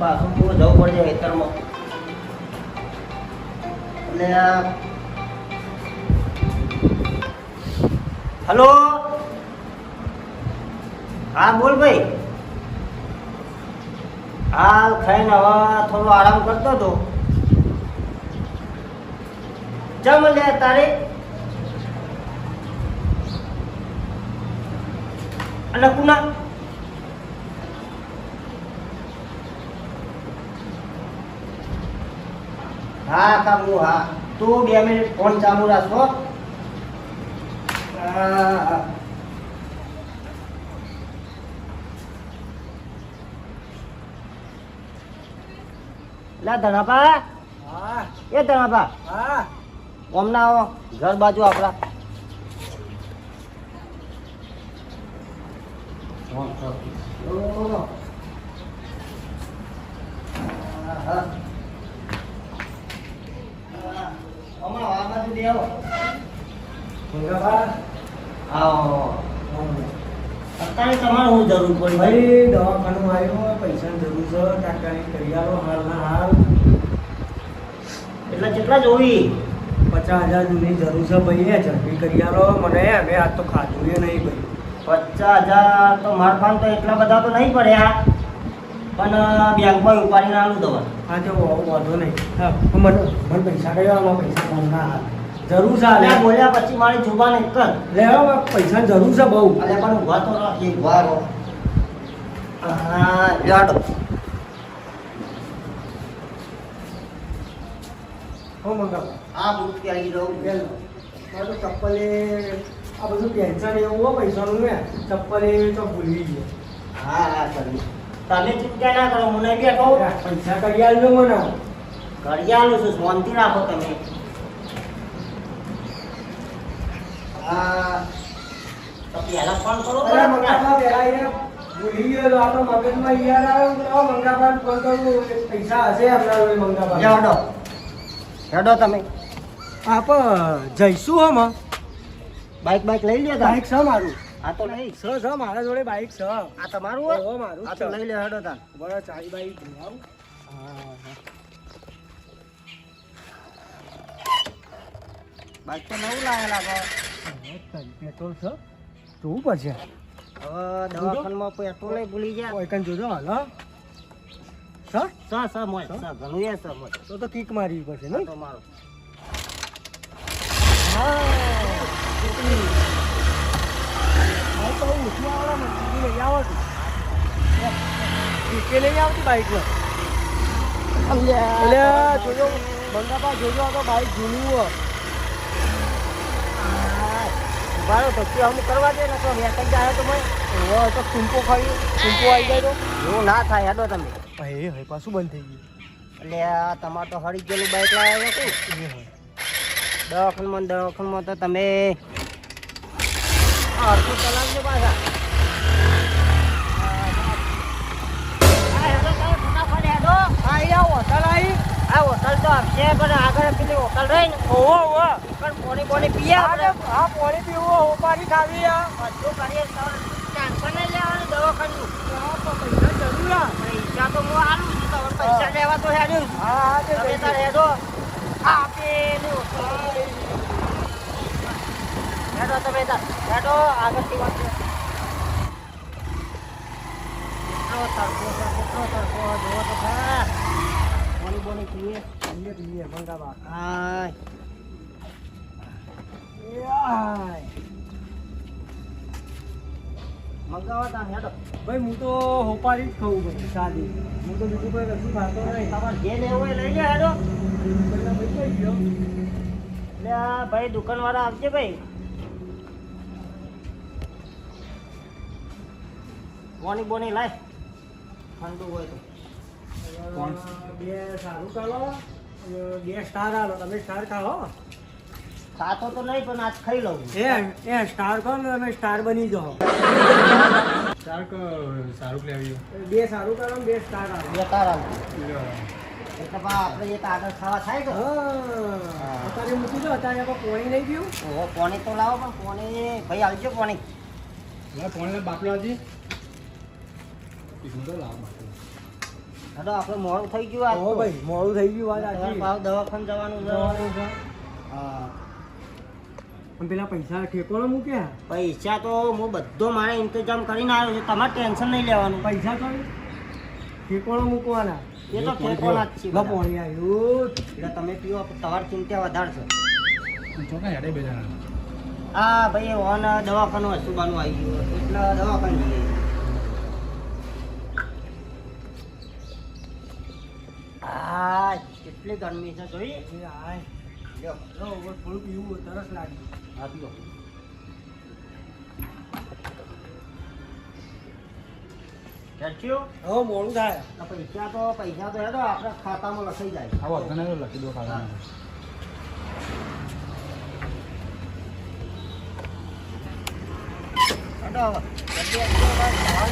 પાછું કેવું જવું પડશે ખેતરમાં. આ હલો? હા, બોલ ભાઈ. હા ખાઈને હવે થોડો આરામ કરતો હતો. જમ લે તારે. અને કુના હા કાકુ હા. તું બે મિનિટ ફોન ચાલુ રાખો. હા લા ધણાપા. હા. એ ધણાપા. હા. ઓમના આવો ઘર બાજુ આપણા. અત્યારે તમારે હું જરૂર પડી? ભાઈ દવાખાનું આવ્યો પૈસાની જરૂર છે તાત્કાલિક કરી આલો હાલના હાલ. એટલે કેટલા જોવી પચાસ હજાર જૂની જરૂર છે ભાઈ એ ઝડપી કરી આલો મને હવે આજ તો ખાધું એ નહીં ભાઈ. પચાસ હજાર તો મારફાન તો એટલા બધા તો નહીં પડ્યા પણ બેંકમાં ઉપાડીને આલું દવા. હા તો વાંધો નહીં. હા મને મને પૈસા કયો પૈસા કોણના હાલ? જરૂર છે અલ્યા બોલ્યા પછી મારી જુબાન એક જ. લે પૈસાની જરૂર છે બહુ. અલ્યા પણ ઊભા તો ઊભા રહો હા. યાડો હો મંગા. આ બૂટ કે આવી બેન મારું ચપ્પલે આ બધું ટેન્શન એવું હો પૈસાનું ને. ચપ્પલે તો ભૂલી ગયો હા હા સર તમે ચિંતા ના કરો? મને બેઠો. પૈસા કરી આલજો મને કરી આલું છું શાંતિ રાખો તમે. હા પહેલા ફોન કરો અરે પેલા યાર ભૂલી બાઈક બાઈક લઈ લ્યો બાઈક છે મારું આ તો નહીં છે છે. મારા જોડે બાઈક છે આ તમારું ઓહો, મારું આ તો લઈ લે હેડો તાન બરાબર ચાલી બાઈક ભરાવું બાઈક તો નવું લાવેલા પેટ્રોલ છે? જોવું પડશે. હવે દવાખાનામાં પેટ્રોલ ભૂલી ગયા. કોઈ કઈ જોજો હાલ મોય ઘણું મોય. તો તો કિક મારવી પડશે આ તો મારો. હા. તો ઉઠવા વાળા મને લઈ આવો લઈ આવતી બાઈકમાં? એટલે જોજો બંગાપા જોજો આ તો બાઈક જૂનું હો મારો ભક્તિ અમુક કરવા દે ને તો વેકન જાય તો મેં ઓહો, તો ટૂંપો ખાઈ ટૂંપો આવી જાય તો. એવું ના થાય હેડો તમે. હે હવે પાછું બંધ થઈ એટલે આ તમારે તો હળી ગયેલું બાઇક લાવ્યા હતું દવાખાનમાં દવાખાનમાં તો તમે અડધું ચલાવજો પાછા. હા, હેડો તમે ફટાફટ હેડો. આ યા હોટલ આવી આ હોટલ તો આપશે પણ આગળ પેલી હોટલ રહી ને. ઓહો ઓહો પણ પોણી પોણી પીએ આપણે. હા પાણી પીવું હોપારી ખાવી આ. બધું કરીએ તો ટેન્શન નહીં લેવાનું દવાખાનું. પૈસા જરૂર. પૈસા તો હું આલું છું પૈસા લેવા તો હેડ્યું હા હા તમે તાર હેડો. આ પેલી હોટલ. હેડો તમે તાર હેડો આગળથી વાત કરો. આવો તરફો કેટલો જોવો તો ખરા. ભાઈ હું તો હોપારી જ ખાઉં ભાઈ હું તો બીજું કોઈ કશું નહીં તમારે જે લેવું હોય લઈ લે હેડો એટલે આ ભાઈ દુકાનવાળા આવજે ભાઈ બોની બોની લાય ઠંડુ હોય તો? બે સારું ચાલો બે સ્ટાર આલો. તમે સ્ટાર ખાઓ ખાતો તો નહીં પણ આજ ખાઈ લઉં. એ એ સ્ટાર ખાઓ ને તમે સ્ટાર બની જાઓ. સ્ટાર સારું લેવી બે સારું કરો ને બે સ્ટાર આલો. બે તારા એટલે પા આપણે એક આગળ ખાવા થાય કે હા. અત્યારે મૂકી દો અત્યારે પોણી નહીં ગયું. ઓહો પોણી તો લાવો પણ પોણી ભાઈ આવજો પોણી. ફોન બાપલો હતી કીધું તો લાવ હા તો આપણે મોડું થઈ ગયું આજ હો ભાઈ મોડું થઈ ગયું આ. પાછું દવાખાને જવાનું છે. જવાનું છે. હા. પણ પેલા પૈસા ઠેકોણો મૂક્યા પૈસા તો હું બધો મારે ઇંતજામ કરીને આવ્યો છું. તમારે ટેન્શન નહીં લેવાનું. પૈસા તો ઠેકોણો મૂકવાના. એ તો ઠેકોના જ છે પાણી. આવ્યું એટલે તમે પીઓ તમારી ચિંતા વધારશો. જો કે હેડે બે જણા હા ભાઈ ઓન દવાખાનું હસુબાનું આવી ગયું. એટલે દવાખાને જઈએ. આ કેટલી ગરમી છે જોઈ. એ આય. લ્યો, લો, થોડું પીવું તરસ લાગી. હવે મોડું થાય. પૈસા તો પૈસા તો હેડો આપણા ખાતામાં લખાઈ જાય. આવો તને લખી દો ખાતા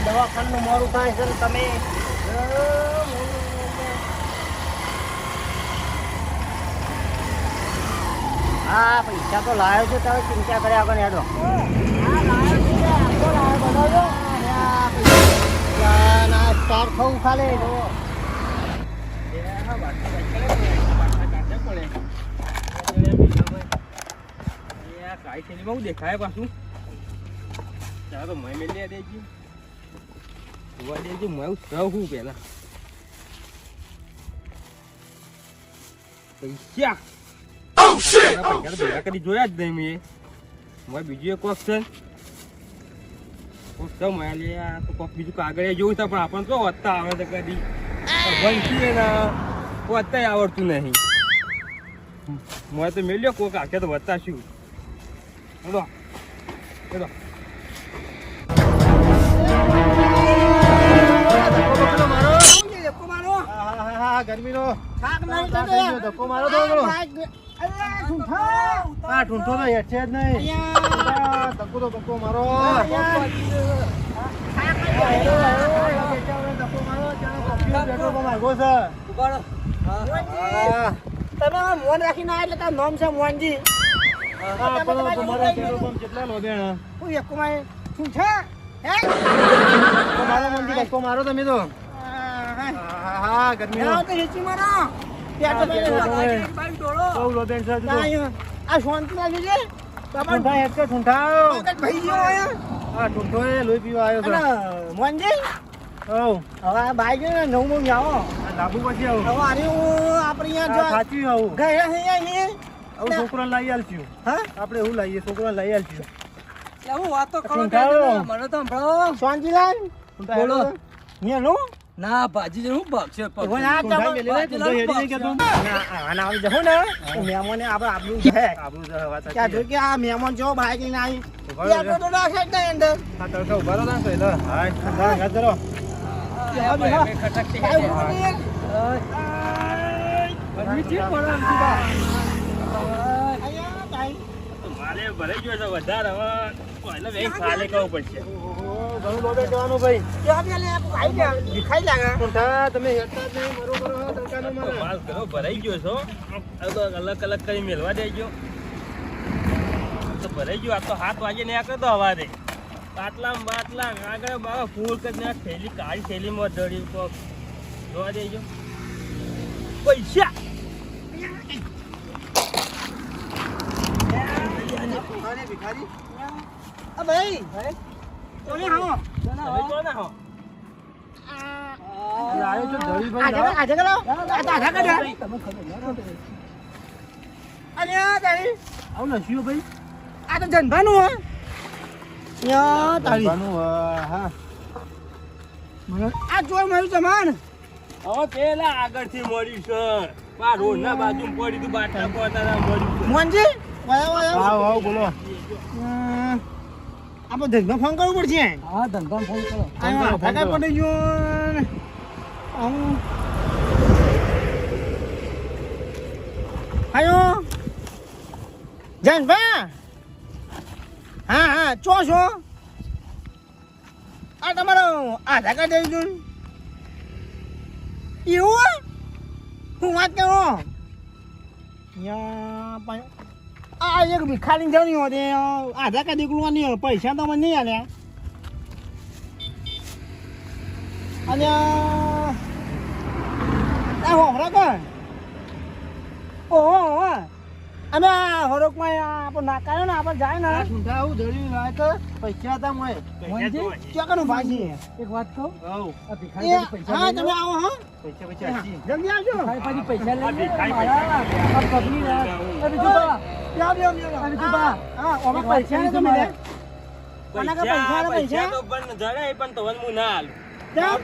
દવાખાનાનું મોડું થાય છે ને તમે અ, મોડું એટલે. હા પૈસા તો લાવ્યો છે તારે ચિંતા કર્યા આગળ હેડો ના સ્ટાર ખાવું ખાલે જો દેખાય પાછું ચાલો તો મય મેલી દેજી જોવા દેજો મય સૌ હું પેલા પૈસા પૈસા તો જોયા જ નહીં મેં મય બીજું એક કોક છે કોક આ તો બીજું કાગળ જોયું છે પણ આપણને તો વધતા આવે છે કદી ભણતી ને વધતા આવડતું નહીં મને તો મેલ્યો કોક આખે તો વધતા શું ચલો ચલો ધક્કો મારો. આ ઠૂંઠો તો હેઠ જ નહીં. ધક્કો તો ધક્કો મારો. તમે મોન રાખીને આવ્યા એટલે તારું નામ છે મોહનજી હું. એકુમાય શું છે? મારો તમે તો. હા ગરમી તો હેચી મારો. હા. આ શાંતિ ઠૂંઠા ઠૂંઠા. ભાઈ ગયો અહીંયા હા, એ લોહી પીવા આવ્યો છે. અને મોહનજી હવે આ બાઈક ને નવું નવું આવો આ પછી આવું. હવે હું આપણે અહીંયા જો સાચું આવું. ગયા અહીંયા અહીંયા આવું છોકરાને લાવી આલશું. હા આપણે એવું લઈએ છોકરા લઈ આલશું. એવું વાત તો કરો મને તો સંભળાવો શાંતિલાલ ઠૂંઠા બોલો. હેઠો. મેનું ના ભાજી જેવું ભાગશે હવે ના આવી જવું ને. મેમોને આપણે આપણું છે. આબરૂ છે, વાત સાચી જો કે આ મહેમાન જો ભાઈ લઈને આવી. ત્યાં તો રાખે સાઈડ નહીં અંદર. આ તડકા ઊભા રહો ના તો એટલે. અહીંયા કાંઈ. મારે ભરાઈ ગયો છે વધારે હવે. કોઈને વેગ ખાલે કહું પડશે. ઘણું લોબે જવાનું ભાઈ. ત્યાં બી આવી ગયા. દેખાઈ લાગે. ઠૂંઠા તમે હેઠતા જ નહીં મરો મરો તડકાનો મારે માલ ઘણો ભરાઈ ગયો છો. અલગ અલગ કરી મેળવા દેજો તો ભરાઈ ગયો આ તો હાથ વાગે ને આ તો હવારે. બાટલા બાટલા આગળ બાબા ફૂલ કરીને થેલી કાળી થેલીમાં દળી કોક જોવા દેજો પૈસા! ભાઈ? આવો. તમે જો હો લાયો છો ધરી ભાઈ આજે કરો આ તો આધા કાઢ્યા. અને તારી આવું નસ્યું ભાઈ. આ તો જનભાનું હે. યા તારી જમવાનું, હા આ જોઈ મારું સમાન. હવે પેલા આગળથી મળ્યું રોડ ના બાજુ પડી તું બાટલા પોતાના મળ્યું છે. મોહનજી વાયો વાયો. આવ આવ બોલો. આપણે ધંધો ફોન કરવો પડશે. હા ધંધા ફોન કરો. ફટાક પડી ગયો આયો જનભા. હા હા ચો છો? આ તમારો આધાર કાર્ડ દઈ દઉં એવું? હું વાત કરો? યા પણ આ એક ભિખારી જણી હોતી આધા કાર્ડ દીકરું નહીં પૈસા તો મને નહીં આલ્યા. અને, આ હોમરા કોણ? ઓહો ઓહો. અમે હરોકમાં આ આપણે નાકાયો ને આપણે જાય ને ઠૂંઠા આવું ધર્યું ના તો પૈસા હતા મોય ચોકનું ભાજી એક વાત કહું. આ ભિખારી પૈસા હા તમે આવો હા પૈસા પૈસા. જલ્દી આવજો ભાઈ પાજી પૈસા લઈને મારા આ પગની રાત. એ બીજું બા. લ્યો, લ્યો, લ્યો. આ બીજું બા. હા ઓમે પૈસા કહી ને તમે લે. તમારે. કોના કા પૈસા ને પૈસા? તો પણ જડે પણ તો હું ના હાલું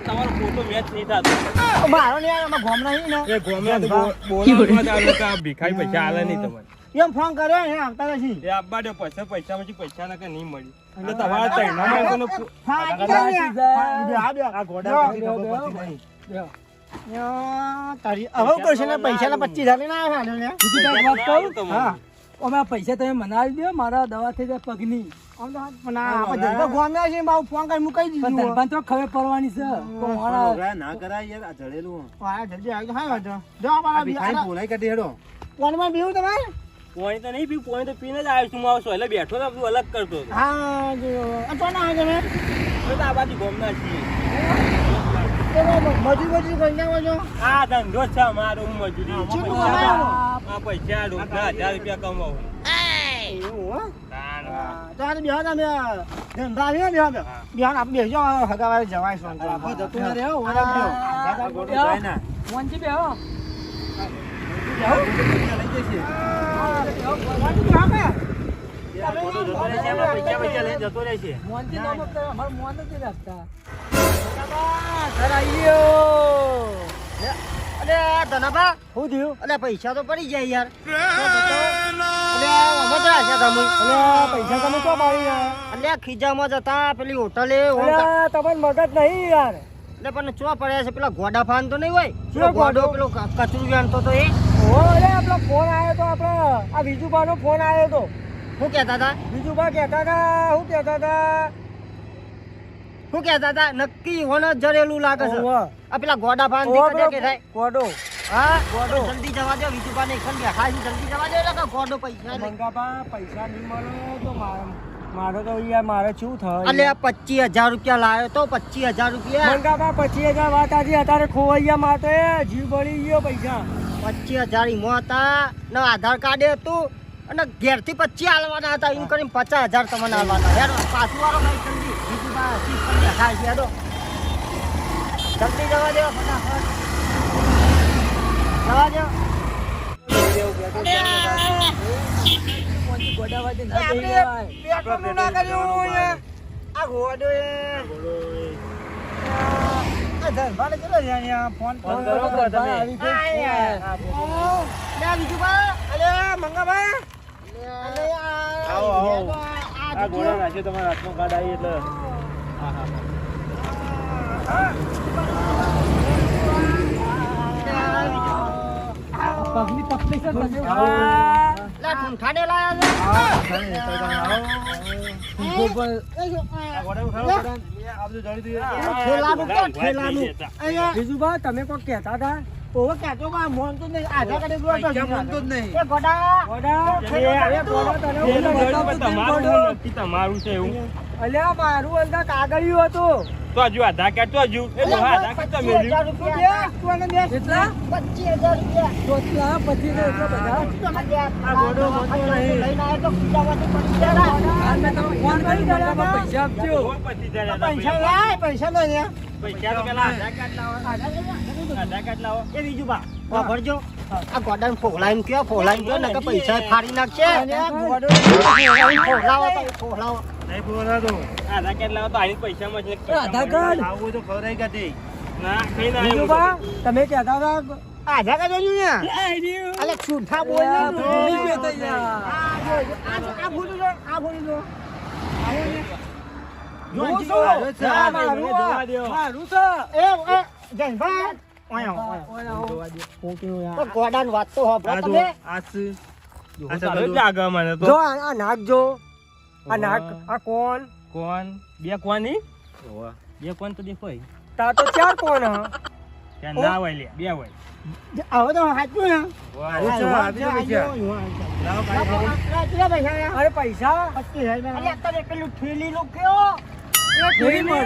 તમારો ફોટો મેચ નહીં થતો મારો ને અમે ગોમ નહીં ને એ ગોમ તો બો- બોલાવવા કે આ ભિખારી પૈસા હાલે નહીં તમને એમ ફોન કર્યો ને આવતા નથી. એ આપવા દે પૈસા પૈસા પછી પૈસા ના નહીં મળી. એટલે તમારા કોનો ફો- હા આ. પડતી નહીં. તારી હવે કરશે ને પૈસા ના પચીસ હજાર લઈને આવ્યા ને બીજું વાત કહું? તો હા. અમે પૈસા તમે મનાવી દો મારા દવા થઈ જાય પગની. તો ફોન તો તો ના ફોનમાં બીવું તમારે? પોણી તો નહીં પીવું પોણી તો પીને જ આવ્યો છું હું આવો સોયલે બેઠો તો બધું અલગ કરતો હતો. હા જો ના તમે અમે તો આ બાજુ ગોમના છીએ. મજૂર મજૂર કરી નાખો છો. આ ધંધો છે અમારો હું મજૂરી. પૈસા કમાયો? આ પૈસા રોજના હજાર રૂપિયા કમાવો. એવું હો. તો આ બેહો તમે ધંધા આવ્યો બેહો બેહો. બેહો આપણે બેસજો હગાવારે જવાય જતું ના. હો, બેહો. અલે પૈસા તો પડી જાય યાર અલે છે તમે પૈસા તમે તો મારી અલે ખીજામાં જતા પેલી હોટલે ઓમ કા- મગજ નહીં યાર એટલે પણ ચો પડ્યા છે પેલા ગોડા ફાન તો નહીં હોય શું ગોડો? પેલો કચરું જાણતો તો એ અરે આપણો ફોન આવ્યો તો આપણો. આ વિજુભાનો ફોન આવ્યો તો. શું કહેતા હતા? વિજુભા કહેતા હતા શું કહેતા હતા? શું કહેતા હતા? નક્કી હોન જ જરેલું લાગે છે. આ પેલા ગોડા ફાન કે થાય? ગોડો. હા? ગોડો. જલ્દી જવા દો બીજું પાને એક બેઠા જલ્દી જવા દો એટલે ગોડો પૈસા લે. મંગાબા પૈસા નહીં મળે તો મારો મારે તો યાર મારે શું થાય? અલે પચીસ હજાર રૂપિયા લાવ્યો તો પચીસ હજાર રૂપિયા. મંગાબા પચીસ હજાર વાત આજે અત્યારે ખોવાઈયા માટે જીવ બળી ગયો પૈસા. પચીસ હજાર ઈમો હતા ને આધાર કાર્ડ હતું અને ઘેરથી પચીસ આલવાના હતા. એમ કરીને પચાસ હજાર તમને આલવાના. યાર પાછું વાળો ભાઈ જલ્દી. બીજું જવા દેવો ફટાફટ જવા દો ગોડાવાથી ના જઈ આપણે જવાય. પેટ્રોલનું ના કર્યું? યાર. આ ઘોડો છે અહીંયા? ફોન ફોન કરો કરો તમે. અલે મંગાભાઈ. અલે આવો, આવો. આ આ નાખ્યો તમારા હાથમાં કાર્ડ આવી એટલે પગની તકલીફ છે તમે. આ લે લાયા છે. ઊભો પર- આ આ ઉઠાડો, અહીંયા તમે કોઈ કહેતા હતા ઓવો કહેતો બા, મોન તો નહીં. નહીં. એ ગોડા. ગોડા એ, ગોડા તને તમારું છે એવું અલ્યા મારું અંદર કાગળિયું હતું. તો હજુ આધાર કાર્ડ તો હજુ. એ ડોહા આધાર કાર્ડ તો હજાર મેલ્યું. કેટલા? 25000 રૂપિયા. કેટલા 25000 બધા. આ ગોડો મોટો નહીં. લઈને આવ્યો તો પચીસ હજાર આ. મેં તમને ફોન કરી દીધા પૈસા આપજો. પૈસા પૈસા? લાય, પૈસા લો ને. પૈસા તો પેલા આધાર કાર્ડ લાવો. આધાર કાર્ડ લાવો. એ બીજું બા વાપરજો આ ગોડાને ફોલાઈને કયો ફોલાઈને કયો નકર પૈસા ફાડી નાખશે. અને ગોડો ફોલાવો તો ફોલાવો નહીં બોલાતો. આધાર કાર્ડ લાવો તો આની પૈસા માં છે આધાર કાર્ડ આવું તો ખવડાવી કાઢી. ના કઈ ના બીજું બા તમે કહેતા હતા આધા કાઢો ને અલે છૂઠા બોલ ને. ભૂલી ગયો તો યાર. આ જો, આ જો, આ ભૂલી લો આ ભૂલી લો જોઉં જોઈ છું. આ મારું આ. મારું છે. એ એ જયભાઈ ઓય ઓય ઓય, ઓય. હું કેવું યાર. તો ગોડાની વાત તો જો, તમે છે. આ કોણ? કોણ? બે કોની ઓવા. બે કોણ તો દેખો તા તો ચાર કોણ હ? ત્યાં ના હોય લે બે હોય. હવે તો હાચું ને અરે પૈસા? પેલું કયો? થેલી મને.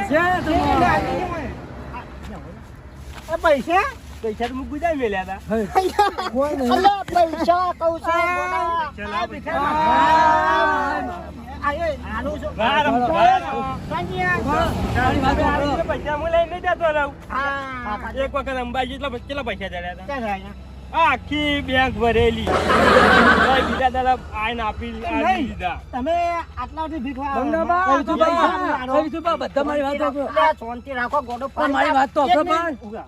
એ પૈસા? પૈસા તો હું જાય મેલ્યા હતા. પૈસા કહું છું પૈસા. હું લઈને જતો રહું હા. એક વખત અંબાજી કેટલા પૈસા ચડ્યા હતા આખી બેંક ભરેલી બીજા દાડા આઈને આપી દીધા તમે ભીખ પૈસા માંગો. પૈસા બધા મારી વાત રાખો ગોડો મારી વાત તો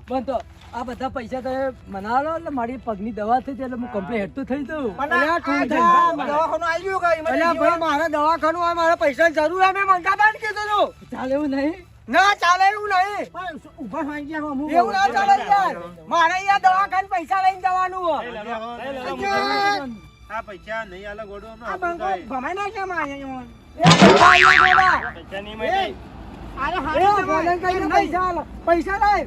પણ. ઊભા. આ બધા પૈસા તમે મનાવો એટલે મારી પગની દવા થઈ એટલે હું કમ્પ્લીટ હેડ થઈ જઉં. પણ અલ્યા, આ તું ધંધા જા. દવાખાનું આલ્યું કઈ? મને અલ્યા જીવન- ભાઈ મારે દવાખાનું હોય મારા પૈસા જરૂર હોય મેં મંગાબાને કીધું તું. ચાલે એવું નહીં? ના ચાલે એવું નહીં. પણ શું થઈ ગયા હો, એવું ના ચાલે યાર. મારે અહીંયા દવાખાને પૈસા લઈને જવાનું હોય. આ પૈસા નહીં આલે ગોડો આ ભમાઈ અહીંયા. પૈસા પૈસા નહીં મળે અરે પૈસા પૈસા લાય.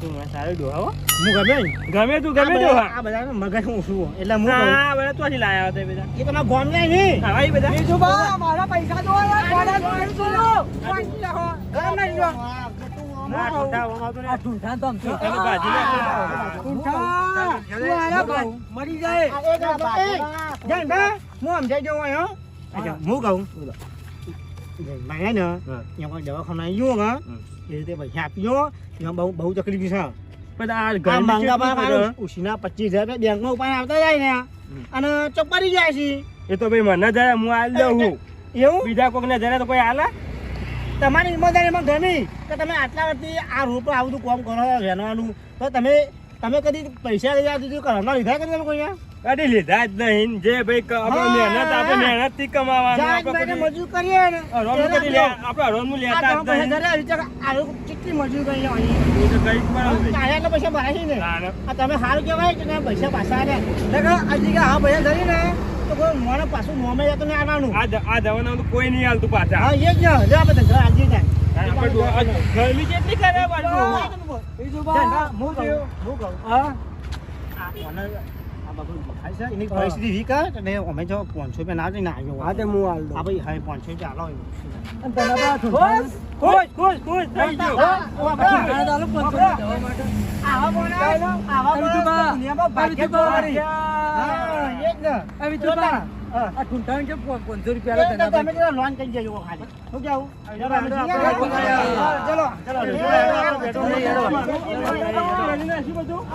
તું મને સારું ડોહા હું. ગમે ગમે તું ગમે બધા- આ બધા મગજ હું છું એટલે હું કહું. હા બધા ચોથી લાયા હતા બધા. એ તમારા ગોમ ને નહીં હા એ બધા. બીજું બા મારા પૈસા તો તો. ગરમ જો. તો. તું જાય. હું સમજાઈ અહીં, હું. કહું. ભાઈ ને અહીંયા કોઈ દવાખાના આવ્યો હા એ રીતે પૈસા આપ્યો એમાં બહુ બહુ તકલીફ છે પણ આ ગામમાં. ઉસીના પચીસ હજાર રૂપિયા બેંકમાં ઉપાય આવતા જાય ને અને ચોપડી જાય છે એ તો ભાઈ મને જાય હું આલ દઉં હું એવું બીજા કોકને જરા તો કોઈ આલે તમારી ઈમાનદારીમાં ગમી કે તમે આટલા વર્ષથી આ રોડ પર આવું બધું કામ કરો રહેવાનું તો તમે તમે કદી પૈસા લઈ દીધું ઘરમાં લીધા કરી તમે કોઈ કદી લીધા જ નહીં. જે ભાઈ ક- આપણે મહેનત આપણે મહેનતથી કમાવાનું આપણે મજૂર કરીએ ને. હરોળનું કદી લે- આપણે રોમ લેતા જ નહીં. ધરે આવી આ કેટલી મજૂર કરી અહીં. તો કઈ જ પડે ભાઈ. પૈસા ભરાય છે ને. આ તમે સારું કહેવાય કે ના પૈસા પાછા આવ્યા આ જગ્યા હા પૈસા ધરી ને તો કોઈ મને પાછું મોમે જતું ને આવવાનું આ આ દવાના કોઈ નહીં હાલતું પાછા. હા એ જ ને. આપણે ઘર આજે જાય ગરમી અમે જો પાંચસો રૂપિયા ના લઈને આવ્યો હા તે હું હાલ દઉં. ભાઈ હા પાંચસો રૂપિયા આલો તને બા ઢૂંઢા- ખુશ ખુશ ખુશ થઈ ગયો ઢૂંઢા તો આલો પાંચસો રૂપિયા દવા માટે. આવા બોના આવા આ દુનિયામાં ભાગ્ય આ બીજું બા. જોવાળી. હા એ જ ને આ બીજું બા. આ ઠુંઠાણ પો- પાંચસો રૂપિયા લે તમે તો લોન કરી જજો ખાલી શું કેવું ચલો ચલો ચલો, ચલો